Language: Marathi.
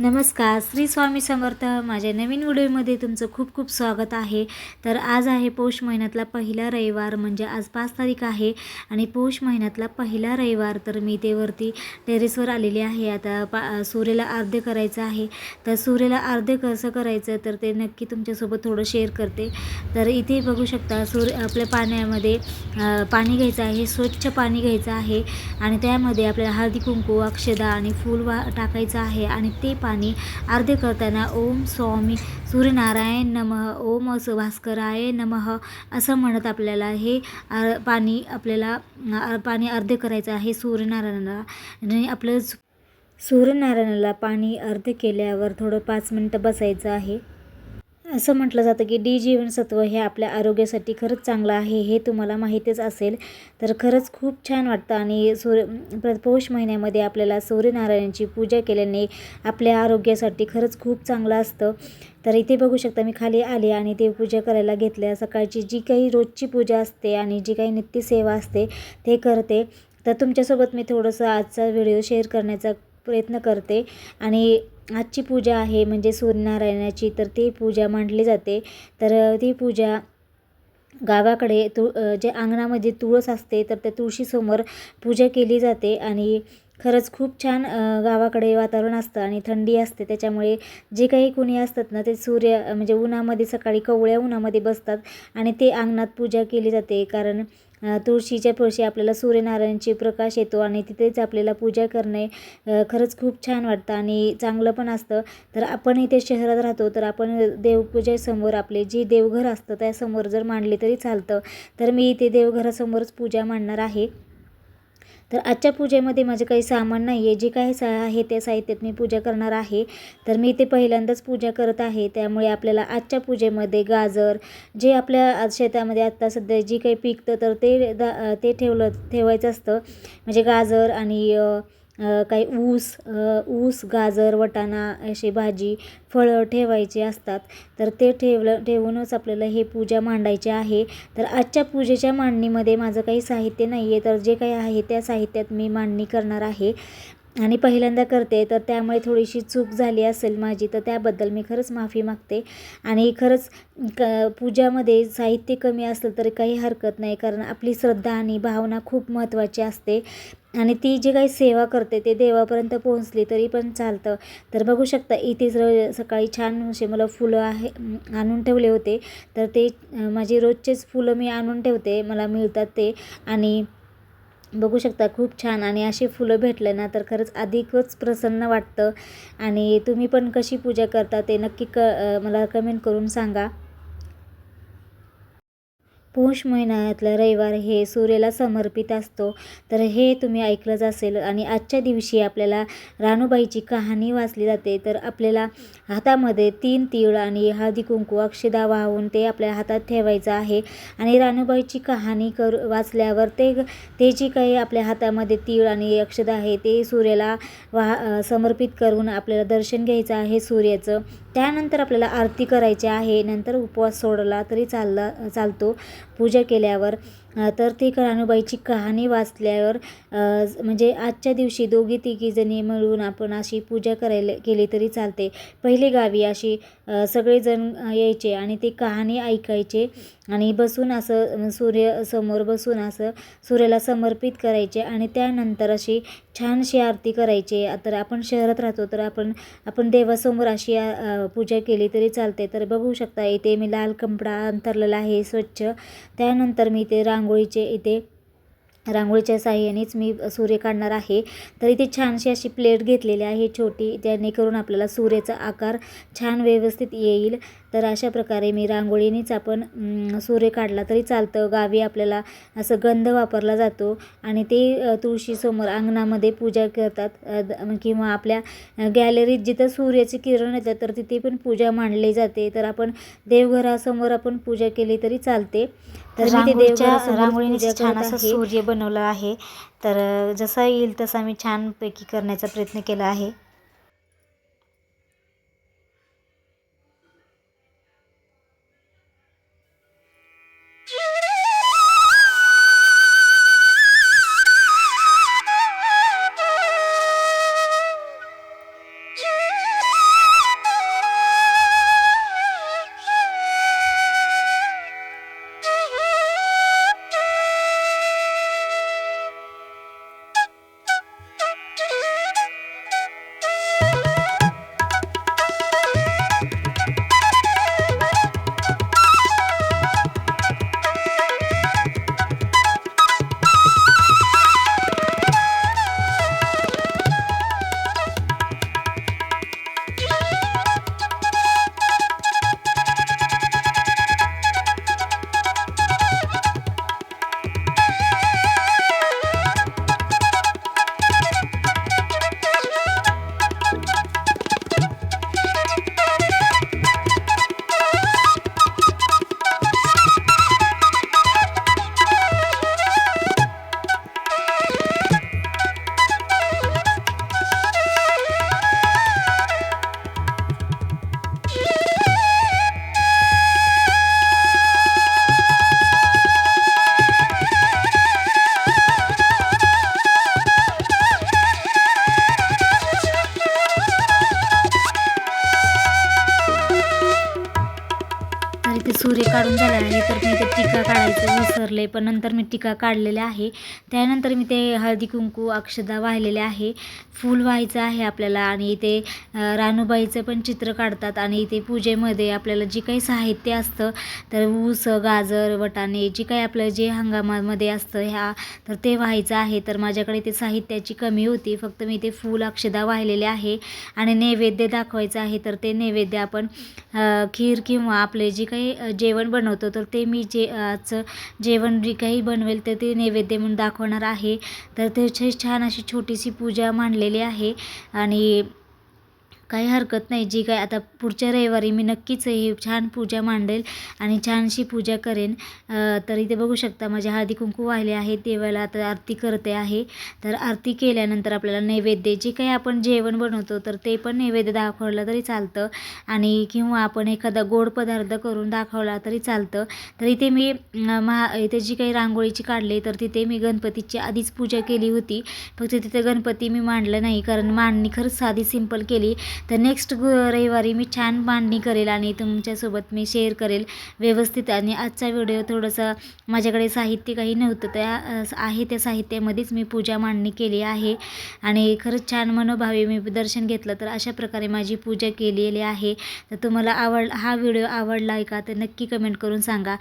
नमस्कार श्री स्वामी समर्थ. माझ्या नवीन व्हिडिओमध्ये तुमचं खूप खूप स्वागत आहे. तर आज आहे पौष महिन्यातला पहिला रविवार म्हणजे आज पाच तारीख आहे आणि पौष महिन्यातला पहिला रविवार. तर मी ते वरती टेरेसवर आलेली आहे. आता पा सूर्याला अर्ध्य करायचं आहे. तर सूर्याला अर्ध्य कसं करायचं तर ते नक्की तुमच्यासोबत थोडं शेअर करते. तर इथे बघू शकता सूर्य आपल्या पाण्यामध्ये पाणी घ्यायचं आहे स्वच्छ पाणी घ्यायचं आहे. आणि त्यामध्ये आपल्याला हळदी कुंकू अक्षदा आणि फूल वा टाकायचं आहे. आणि ते पा पाणी अर्धे करताना ओम स्वामी सूर्यनारायण नमः ओम असं भास्कराय नमः असं म्हणत आपल्याला हे पाणी आपल्याला पाणी अर्धे करायचं आहे सूर्यनारायणाला. आणि आपलं सूर्यनारायणाला पाणी अर्धे केल्यावर थोडं पाच मिनटं बसायचं आहे. असं म्हटलं जातं की डी जीवनसत्व हे आपल्या आरोग्यासाठी खरंच चांगलं आहे हे तुम्हाला माहितीच असेल. तर खरंच खूप छान वाटतं आणि सूर्य प्र- पौष महिन्यामध्ये आपल्याला सूर्यनारायणाची पूजा केल्याने आपल्या आरोग्यासाठी खरंच खूप चांगलं असतं. तर इथे बघू शकता मी खाली आले आणि ते पूजा करायला घेतल्या सकाळची जी काही रोजची पूजा असते आणि जी काही नित्यसेवा असते ते करते. तर तुमच्यासोबत मी थोडंसं आजचा व्हिडिओ शेअर करण्याचा प्रयत्न करते. आणि आजची पूजा आहे म्हणजे सूर्यनारायणाची तर ती पूजा मांडली जाते. तर ती पूजा गावाकडे तु जे अंगणामध्ये तुळस असते तर त्या तुळशीसमोर पूजा केली जाते. आणि खरंच खूप छान गावाकडे वातावरण असतं आणि थंडी असते. त्याच्यामुळे जे काही कोणी असतात ना ते सूर्य म्हणजे उन्हामध्ये सकाळी कवळ्या उन्हामध्ये बसतात आणि ते अंगणात पूजा केली जाते. कारण तुळशीच्या पळशी आपल्याला सूर्यनारायणची प्रकाश येतो आणि तिथेच आपल्याला पूजा करणे खरंच खूप छान वाटतं आणि चांगलं पण असतं. तर आपण इथे शहरात राहतो तर आपण देवपूजेसमोर आपले जे देवघर असतं त्यासमोर जर मांडले तरी चालतं. तर मी इथे देवघरासमोरच पूजा मांडणार आहे. तर आजच्या पूजेमध्ये माझे काही सामान नाही आहे. जे काही सा आहे त्या साहित्यात मी पूजा करणार आहे. तर मी ते पहिल्यांदाच पूजा करत आहे. त्यामुळे आपल्याला आजच्या पूजेमध्ये गाजर जे आपल्या आज शेतामध्ये आत्ता सध्या जी काही पिकतं तर ते दा ते ठेवलं ठेवायचं असतं. म्हणजे गाजर आणि काही ऊस ऊस गाजर वटाणा अशी भाजी फळं ठेवायची असतात. तर ते ठेवलं ठेवूनच आपल्याला हे पूजा मांडायची आहे. तर आजच्या पूजेच्या मांडणीमध्ये माझं काही साहित्य नाही आहे तर जे काही आहे त्या साहित्यात मी मांडणी करणार आहे. आणि पहिल्यांदा करते तर त्यामुळे थोडीशी चूक झाली असेल माझी तर त्याबद्दल मी खरंच माफी मागते. आणि खरंच क पूजामध्ये साहित्य कमी असलं तरी काही हरकत नाही कारण आपली श्रद्धा आणि भावना खूप महत्त्वाची असते. आणि ती जी काही सेवा करते ते देवापर्यंत पोहोचली तरी पण चालतं. तर बघू शकता इथे जर सकाळी छान असे मला फुलं आहे आणून ठेवले होते. तर ते माझे रोजचेच फुलं मी आणून ठेवते मला मिळतात ते. आणि बघू शकता खूप छान. आणि अशी फुलं भेटलं ना तर खरंच अधिकच प्रसन्न वाटतं. आणि तुम्ही पण कशी पूजा करता ते नक्की क मला कमेंट करून सांगा. पौष महिन्यातलं रविवार हे सूर्याला समर्पित असतो. तर हे तुम्ही ऐकलंच असेल. आणि आजच्या दिवशी आपल्याला रानूबाईची कहाणी वाचली जाते. तर आपल्याला हातामध्ये तीन तीळ आणि हळदी कुंकू अक्षदा वाहून ते आपल्या हातात ठेवायचं आहे. आणि रानूबाईची कहाणी कर वाचल्यावर ते ते जी काही आपल्या हातामध्ये तीळ आणि अक्षदा आहे ते सूर्याला वाह समर्पित करून आपल्याला दर्शन घ्यायचं आहे सूर्याचं. त्यानंतर आपल्याला आरती करायची आहे. नंतर उपवास सोडला तरी चालला चालतो. पूजा केल्यावर तर ती रानूबाईची कहाणी वाचल्यावर म्हणजे आजच्या दिवशी दोघी तिघीजणी मिळून आपण अशी पूजा करायला केली तरी चालते. पहिले गावी अशी सगळेजण यायचे आणि ती कहाणी ऐकायचे आणि बसून असं सूर्य समोर बसून असं सूर्याला समर्पित करायचे आणि त्यानंतर अशी छानशी आरती करायची. तर आपण शहरात राहतो तर आपण आपण देवासमोर अशी पूजा केली तरी चालते. तर बघू शकता इथे मी लाल कपडा अंतरलेला आहे स्वच्छ. त्यानंतर मी ते रांगोळीचे इथे रांगोळीच्या साह्यानेच मी सूर्य काढणार आहे. तर इथे छानशी अशी प्लेट घेतलेली आहे छोटी. जेणेकरून आपल्याला सूर्याचा आकार छान व्यवस्थित येईल. तर अशा प्रकारे मी रांगोळीनेच आपण सूर्य काढला तरी चालतं. गावी आपल्याला असं गंध वापरला जातो आणि ते तुळशीसमोर अंगणामध्ये पूजा करतात. किंवा आपल्या गॅलरीत जिथं सूर्याचे किरण येतात तर तिथे पण पूजा मांडली जाते. तर आपण देवघरासमोर आपण पूजा केली तरी चालते. तर मी ते देवघरासमोर रांगोळीने छान असं. सूर्य बनवलं आहे तर जसा येईल तसा मी छानपैकी करण्याचा प्रयत्न केला आहे टिका काढायचं विसरले पण नंतर मी टिका काढलेले आहे. त्यानंतर मी ते हळदी कुंकू अक्षदा वाहिलेले आहे. फूल व्हायचं आहे आपल्याला आणि इथे रानूबाईचं पण चित्र काढतात आणि इथे पूजेमध्ये आपल्याला जे काही साहित्य असतं तर ऊस गाजर वटाणे जे काही आपलं जे हंगामामध्ये असतं ह्या तर ते व्हायचं आहे. तर माझ्याकडे ते साहित्याची कमी होती. फक्त मी ते फूल अक्षदा वाहिलेले आहे आणि नैवेद्य दाखवायचं आहे. तर ते नैवेद्य आपण खीर किंवा आपले जे काही जेवण बनवतो तर ते मी जे आज जेवण जे काही बनवेल तर ते नैवेद्य म्हणून दाखवणार आहे. तर त्याची छान अशी छोटीशी पूजा मांडलेली आहे. आणि काही हरकत नाही. जी काय आता पुढच्या रविवारी मी नक्कीच ही छान पूजा मांडेल आणि छानशी पूजा करेन. तर इथे बघू शकता माझे हळदी कुंकू वाहिले आहे देवाला आता आरती करते आहे. तर आरती केल्यानंतर आपल्याला नैवेद्य जे काही आपण जेवण बनवतो तर ते पण नैवेद्य दाखवलं तरी चालतं. आणि किंवा आपण एखादा गोड पदार्थ करून दाखवला तरी चालतं. तर इथे मी महा इथे जी काही रांगोळीची काढली तर तिथे मी गणपतीची आधीच पूजा केली होती. फक्त तिथे गणपती मी मांडलं नाही कारण मांडणी खरंच साधी सिंपल केली. तर नेक्स्ट गु रविवारी मी छान मांडणी करेल आणि तुमच्यासोबत मी शेअर करेल व्यवस्थित आणि आजचा व्हिडिओ थोडंसं माझ्याकडे साहित्य काही नव्हतं. त्या आहे त्या साहित्यामध्येच मी पूजा मांडणी केली आहे आणि खरंच छान मनोभावे मी दर्शन घेतलं तर अशा प्रकारे माझी पूजा केलेली आहे. तर तुम्हाला आवड हा व्हिडिओ आवडला आहे का तर नक्की कमेंट करून सांगा.